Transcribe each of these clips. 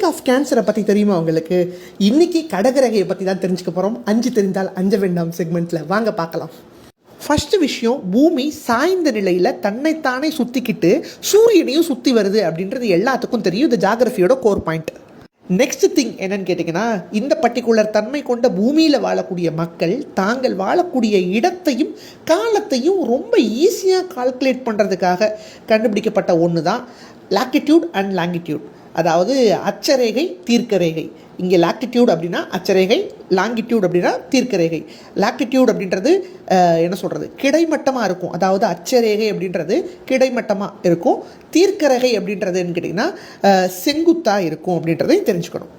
Tropic of கேன்சரை பற்றி தெரியுமா உங்களுக்கு? இன்னைக்கு கடகரகையை பற்றி தான் தெரிஞ்சுக்க போகிறோம் அஞ்சு தெரிந்தால் அஞ்ச வேண்டாம் செக்மெண்ட்டில் வாங்க பார்க்கலாம். ஃபர்ஸ்ட் விஷயம் பூமி சாய்ந்த நிலையில் தன்னைத்தானே சுற்றிக்கிட்டு சூரியனையும் சுற்றி வருது அப்படின்றது எல்லாத்துக்கும் தெரியும். இந்த ஜாகிரஃபியோட கோர் பாயிண்ட் நெக்ஸ்ட் திங் என்னன்னு கேட்டிங்கன்னா இந்த பர்டிகுலர் தன்மை கொண்ட பூமியில் வாழக்கூடிய மக்கள் தாங்கள் வாழக்கூடிய இடத்தையும் காலத்தையும் ரொம்ப ஈஸியாக கால்குலேட் பண்ணுறதுக்காக கண்டுபிடிக்கப்பட்ட ஒன்று தான் லாக்கிட்யூட் அண்ட் லாங்கிட்யூட் அதாவது அச்சரேகை தீர்க்கரேகை. இங்கே லாக்டிடியூட் அப்படின்னா அச்சரேகை லாங்கிடியூட் அப்படின்னா தீர்க்கரேகை. லாக்டிடியூட் அப்படின்றது என்ன சொல்கிறது கிடைமட்டமாக இருக்கும். அதாவது அச்சரேகை அப்படின்றது கிடைமட்டமாக இருக்கும். தீர்க்கரேகை அப்படின்றதுன்னு கேட்டிங்கன்னா செங்குத்தாக இருக்கும் அப்படின்றதையும் தெரிஞ்சுக்கணும்.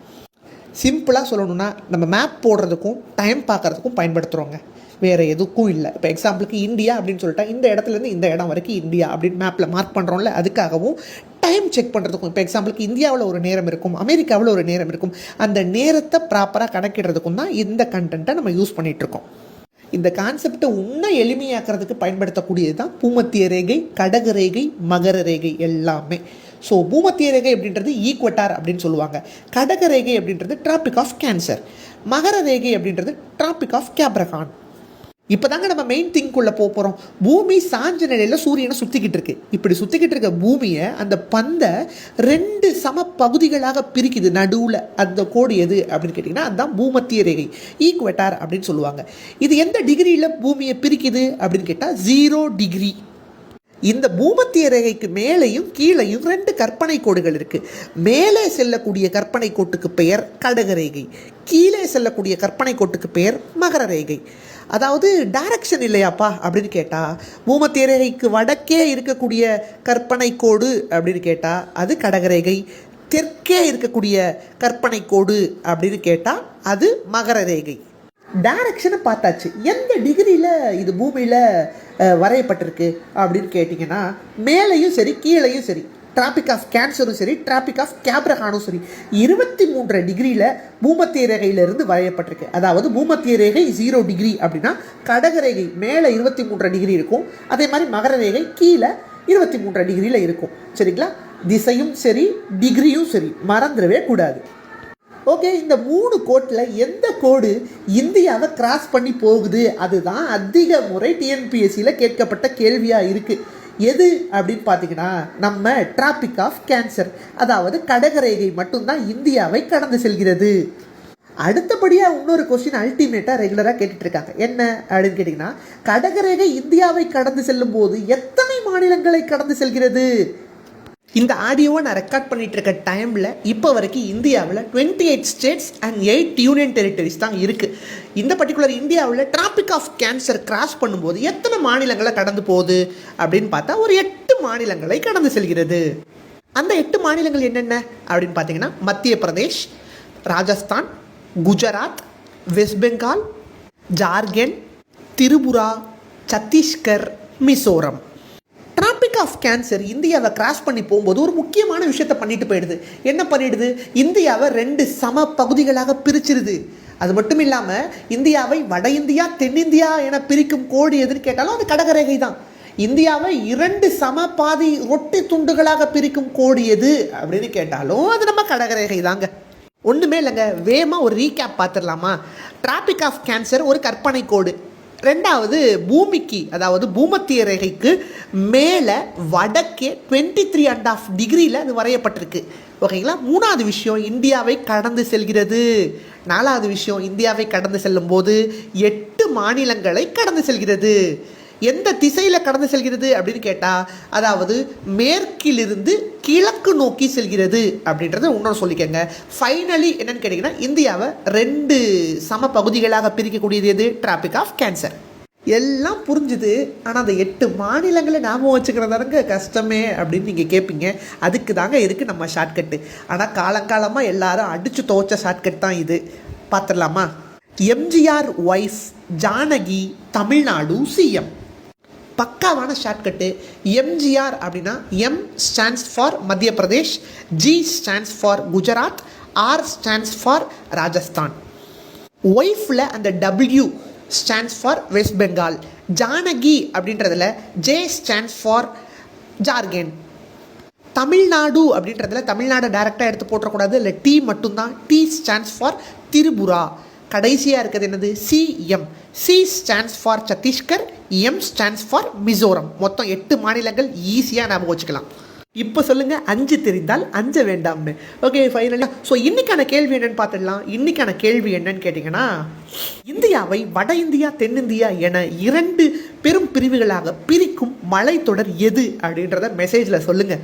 சிம்பிளாக சொல்லணும்னா நம்ம மேப் போடுறதுக்கும் டைம் பார்க்கறதுக்கும் பயன்படுத்துகிறோங்க வேறு எதுக்கும் இல்லை. இப்போ எக்ஸாம்பிளுக்கு இந்தியா அப்படின்னு சொல்லிட்டா இந்த இடத்துலேருந்து இந்த இடம் வரைக்கும் இந்தியா அப்படின்னு மேப்பில் மார்க் பண்ணுறோம்ல அதுக்காகவும் டைம் செக் பண்ணுறதுக்கும் இப்போ எக்ஸாம்பிளுக்கு இந்தியாவில் ஒரு நேரம் இருக்கும் அமெரிக்காவில் ஒரு நேரம் இருக்கும் அந்த நேரத்தை ப்ராப்பராக கணக்கிடுறதுக்கும் தான் இந்த கண்டென்ட்டை நம்ம யூஸ் பண்ணிகிட்ருக்கோம் இந்த கான்செப்டை இன்னும் எளிமையாக்குறதுக்கு பயன்படுத்தக்கூடியது தான் பூமத்திய ரேகை கடக ரேகை மகர ரேகை எல்லாமே. ஸோ பூமத்திய ரேகை அப்படின்றது ஈக்வட்டார் அப்படின்னு சொல்லுவாங்க. கடக ரேகை அப்படின்றது டிராபிக் ஆஃப் கேன்சர் மகர ரேகை அப்படின்றது டிராபிக் ஆஃப் கேப்ரகான் இப்போ தாங்க நம்ம மெயின் திங்குள்ளே போக போகிறோம் பூமி சாஞ்ச நிலையில் சூரியனை சுற்றிக்கிட்டு இருக்கு. இப்படி சுற்றிக்கிட்டு இருக்க பூமியை அந்த பந்தை ரெண்டு சம பகுதிகளாக பிரிக்குது. நடுவில் அந்த கோடு எது அப்படின்னு கேட்டிங்கன்னா அதுதான் பூமத்திய ரேகை. ஈக்குவட்டார் அப்படின்னு சொல்லுவாங்க. இது எந்த டிகிரியில் பூமியை பிரிக்குது அப்படின்னு கேட்டால் ஜீரோ டிகிரி இந்த பூமத்திய ரேகைக்கு மேலேயும் கீழேயும் ரெண்டு கற்பனை கோடுகள் இருக்குது மேலே செல்லக்கூடிய கற்பனை கோட்டுக்கு பெயர் கடக ரேகை. கீழே செல்லக்கூடிய கற்பனை கோட்டுக்கு பெயர் மகர ரேகை. அதாவது டைரக்ஷன் இல்லையாப்பா அப்படின்னு கேட்டால் பூமத்திய ரேகைக்கு வடக்கே இருக்கக்கூடிய கற்பனை கோடு அப்படின்னு கேட்டால் அது கடகரேகை தெற்கே இருக்கக்கூடிய கற்பனை கோடு அப்படின்னு கேட்டால் அது மகர ரேகை டைரக்ஷனை பார்த்தாச்சு. எந்த டிகிரியில் இது பூமியில் வரையப்பட்டிருக்கு அப்படின்னு கேட்டிங்கன்னா மேலேயும் சரி கீழேயும் சரி. டிராபிக் ஆஃப் கேன்சரும் சரி டிராபிக் ஆஃப் கேப்ரஹானும் சரி. இருபத்தி மூன்றரை டிகிரியில் பூமத்திய ரேகையிலிருந்து வரையப்பட்டிருக்கு. அதாவது பூமத்திய ரேகை ஜீரோ டிகிரி அப்படின்னா கடக ரேகை மேலே இருபத்தி மூன்றரை டிகிரி இருக்கும். அதே மாதிரி மகர ரேகை கீழே இருபத்தி மூன்றரை டிகிரியில் இருக்கும். சரிங்களா? திசையும் சரி டிகிரியும் சரி. மறந்துடவே கூடாது. ஓகே இந்த மூணு கோட்டில் எந்த கோடு இந்தியாவை கிராஸ் பண்ணி போகுது? அதுதான் அதிக முறை டிஎன்பிஎஸ்சியில் கேட்கப்பட்ட கேள்வியாக இருக்குது எது அப்படின்னு பார்த்தீங்கன்னா நம்ம டிராபிக் ஆஃப் கேன்சர் அதாவது கடகரேகை மட்டும்தான் இந்தியாவை கடந்து செல்கிறது. அடுத்தபடியாக இன்னொரு கொஸ்டின் அல்டிமேட்டாக ரெகுலராக கேட்டுட்டு இருக்காங்க. என்ன அப்படின்னு கேட்டிங்கன்னா கடகரேகை இந்தியாவை கடந்து செல்லும் போது எத்தனை மாநிலங்களை கடந்து செல்கிறது? இந்த ஆடியோவை நான் ரெக்கார்ட் பண்ணிட்டு இருக்க டைமில் இப்போ வரைக்கும் இந்தியாவில் twenty eight states and eight union territories தான் இருக்குது இந்த பர்டிகுலர் இந்தியாவில் டிராபிக் ஆஃப் கேன்சர் கிராஸ் பண்ணும்போது எத்தனை மாநிலங்களை கடந்து போகுது அப்படின்னு பார்த்தா ஒரு எட்டு மாநிலங்களை கடந்து செல்கிறது. அந்த எட்டு மாநிலங்கள் என்னென்ன அப்படின்னு பார்த்தீங்கன்னா Madhya Pradesh Rajasthan Gujarat west Bengal Jharkhand Tripura Chhattisgarh Mizoram. Of cancer இந்தியாவை கிராஸ் பண்ணி போகும்போது ஒரு முக்கியமான விஷயத்தை பண்ணிட்டு போயிடுது. என்ன பண்ணிடுது? இந்தியாவை ரெண்டு சம பகுதிகளாக பிரிச்சிருது. அது மட்டும் இல்லாமல் இந்தியாவை வட இந்தியா தென்னிந்தியா என பிரிக்கும் கோடு எதுன்னு கேட்டாலும் அது கடகரேகை தான். இந்தியாவை இரண்டு சம பாதி ரொட்டி துண்டுகளாக பிரிக்கும் கோடு எது அப்படின்னு கேட்டாலும் அது நம்ம கடகரேகை தாங்க. ஒன்றுமே இல்லைங்க வேகமாக ஒரு ரீகேப் பார்த்துடலாமா? டிராபிக் ஆஃப் கேன்சர் ஒரு கற்பனை கோடு. ரெண்டாவது பூமிக்கு அதாவது பூமத்திய ரேகைக்கு மேலே வடக்கே டுவெண்ட்டி த்ரீ அண்ட் ஆஃப் டிகிரியில் அது வரையப்பட்டிருக்கு. ஓகேங்களா? மூணாவது விஷயம் இந்தியாவை கடந்து செல்கிறது. நாலாவது விஷயம் இந்தியாவை கடந்து செல்லும்போது எட்டு மாநிலங்களை கடந்து செல்கிறது. எந்த திசையில் கடந்து செல்கிறது அப்படின்னு கேட்டால் அதாவது மேற்கிலிருந்து கிழக்கு நோக்கி செல்கிறது அப்படின்றத இன்னொரு சொல்லிக்கங்க. ஃபைனலி என்னன்னு கேட்டிங்கன்னா இந்தியாவை ரெண்டு சம பகுதிகளாக பிரிக்கக்கூடியது எது? டிராபிக் ஆஃப் கேன்சர் எல்லாம் புரிஞ்சுது ஆனால் அந்த எட்டு மாநிலங்களை ஞாபகம் வச்சுக்கிறதாருங்க கஷ்டமே அப்படின்னு நீங்கள் கேட்பீங்க அதுக்கு தாங்க இருக்குது நம்ம ஷார்ட்கட்டு ஆனால் காலங்காலமாக எல்லாரும் அடித்து துவைச்ச ஷார்ட்கட் தான் இது. பார்த்துடலாமா MGR wife Janaki Tamil Nadu CM பக்காவான ஷார்ட்கட்டு எம்ஜிஆர் அப்படின்னா M stands for Madhya Pradesh G stands for Gujarat R stands for Rajasthan. ஒய்ஃபில் அந்த W stands for west Bengal Janaki அப்படின்றதுல J stands for Jharkhand Tamil Nadu அப்படின்றதுல தமிழ்நாடு டைரெக்டாக எடுத்து போட்டக்கூடாது இல்லை T மட்டும்தான். T stands for Tripura. கடைசியாக இருக்கிறது என்னது? CM C stands for Chhattisgarh M stands for Mizoram. மொத்தம் எட்டு மாநிலங்கள் ஈஸியாக ஞாபகம் வச்சுக்கலாம். இப்போ சொல்லுங்க அஞ்சு தெரிந்தால் அஞ்ச வேண்டாம்னு. ஓகே ஃபைனலாக ஸோ இன்னைக்கான கேள்வி என்னன்னு பார்த்துடலாம். இன்னைக்கான கேள்வி என்னன்னு கேட்டிங்கன்னா இந்தியாவை வட இந்தியா தென்னிந்தியா என இரண்டு பெரும் பிரிவுகளாக பிரிக்கும் மலைத்தொடர் எது அப்படின்றத மெசேஜில் சொல்லுங்கள்